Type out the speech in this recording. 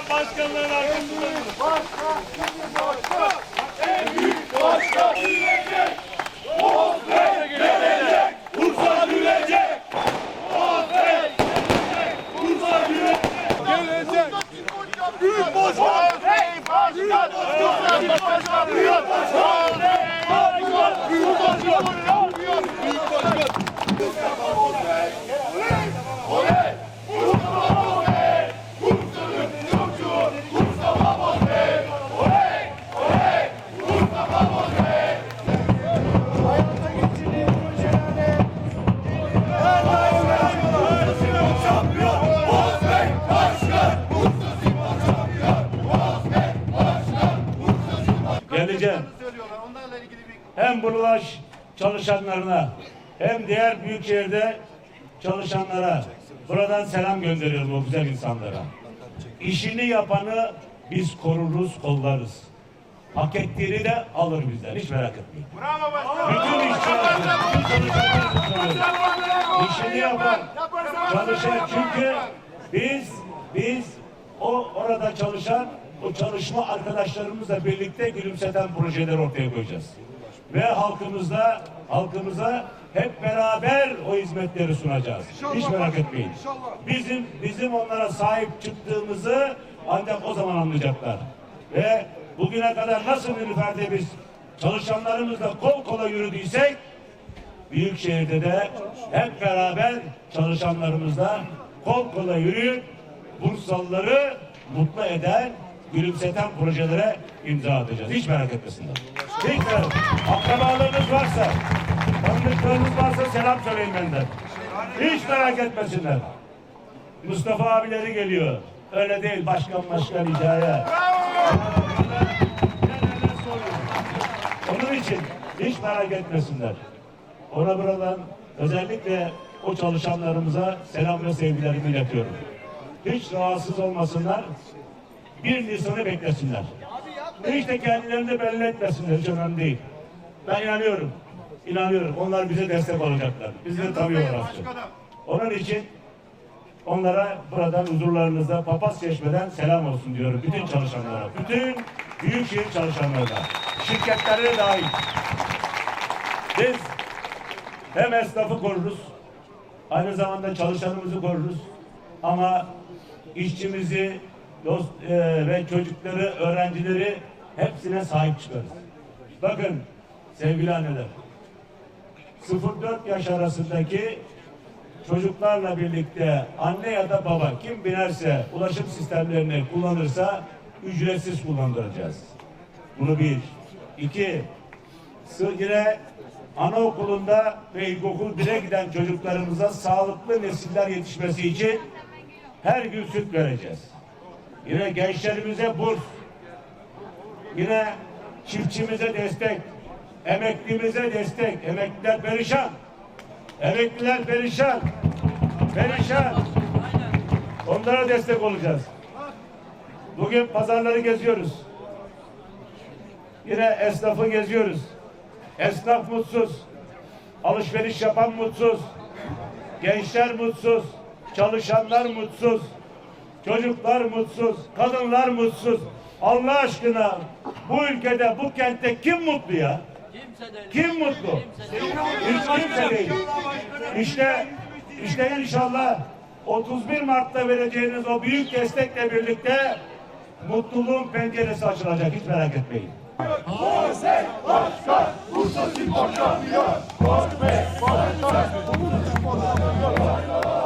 zaman başkanların arkasındayız. Bursa gülecek. Muhabbet gelecek. Bursa gülecek. Gelecek. Büyük başkan. Büyük başkan. Büyük başkan. Büyük başkan. Büyük başkan. Büyük başkan. Geleceğim. Hem Burulaş çalışanlarına hem diğer büyükşehirde çalışanlara buradan selam gönderiyorum o güzel insanlara. İşini yapanı biz koruruz, kollarız. Hak ettiğini de alır bizden. Hiç merak etmeyin. Bravo başkanım. Bütün işçiler. İşini yapan, çalışan çünkü biz, biz o orada çalışan, o çalışma arkadaşlarımızla birlikte gülümseten projeler ortaya koyacağız. Ve halkımızda, halkımıza hep beraber o hizmetleri sunacağız. Hiç merak etmeyin. Bizim, bizim onlara sahip çıktığımızı ancak o zaman anlayacaklar. Ve bugüne kadar nasıl Nilüfer'de biz çalışanlarımızla kol kola yürüdüysek Büyükşehir'de de hep beraber çalışanlarımızla kol kola yürüyüp Bursalıları mutlu eden, gülümseten projelere imza atacağız. Hiç merak etmesinler. Merak Akrabalarınız varsa, tanıdıklarınız varsa selam söyleyin benden. Hiç merak etmesinler. Mustafa abileri geliyor. Öyle değil başkan başkan hikaye. Onun için hiç merak etmesinler. Ona buradan özellikle o çalışanlarımıza selam ve sevgilerimi iletiyorum. Hiç rahatsız olmasınlar. Bir Nisan'ı beklesinler. Hiç de kendilerini belli etmesinler. Hiç önemli değil. Ben inanıyorum. İnanıyorum. Onlar bize destek olacaklar. Bizi de tanıyorlar aslında. Onun için onlara buradan huzurlarınızda papaz çeşmeden selam olsun diyorum. Bütün çalışanlara, bütün büyükşehir çalışanlarına, şirketlerine dahil. Biz hem esnafı koruruz, aynı zamanda çalışanımızı koruruz. Ama işçimizi, dost e, ve çocukları, öğrencileri hepsine sahip çıkarız. Bakın sevgili anneler, 0-4 yaş arasındaki çocuklarla birlikte anne ya da baba kim binerse ulaşım sistemlerini kullanırsa ücretsiz kullandıracağız. Bunu bir. İki, yine anaokulunda ve ilkokul bire giden çocuklarımıza sağlıklı nesiller yetişmesi için her gün süt vereceğiz. Yine gençlerimize burs, yine çiftçimize destek, emeklimize destek, emekliler perişan. Emekliler perişan. Perişan. Onlara destek olacağız. Bugün pazarları geziyoruz. Yine esnafı geziyoruz. Esnaf mutsuz. Alışveriş yapan mutsuz. Gençler mutsuz. Çalışanlar mutsuz. Çocuklar mutsuz, kadınlar mutsuz. Allah aşkına bu ülkede, bu kentte kim mutlu ya? Kimse değil. Kim mutlu? Hiç kimse değil. İşte, işte inşallah 31 Mart'ta vereceğiniz o büyük destekle birlikte mutluluğun penceresi açılacak. Hiç merak etmeyin. Boğazet başkan, Bursa Spor şampiyon. Bursa Spor şampiyon.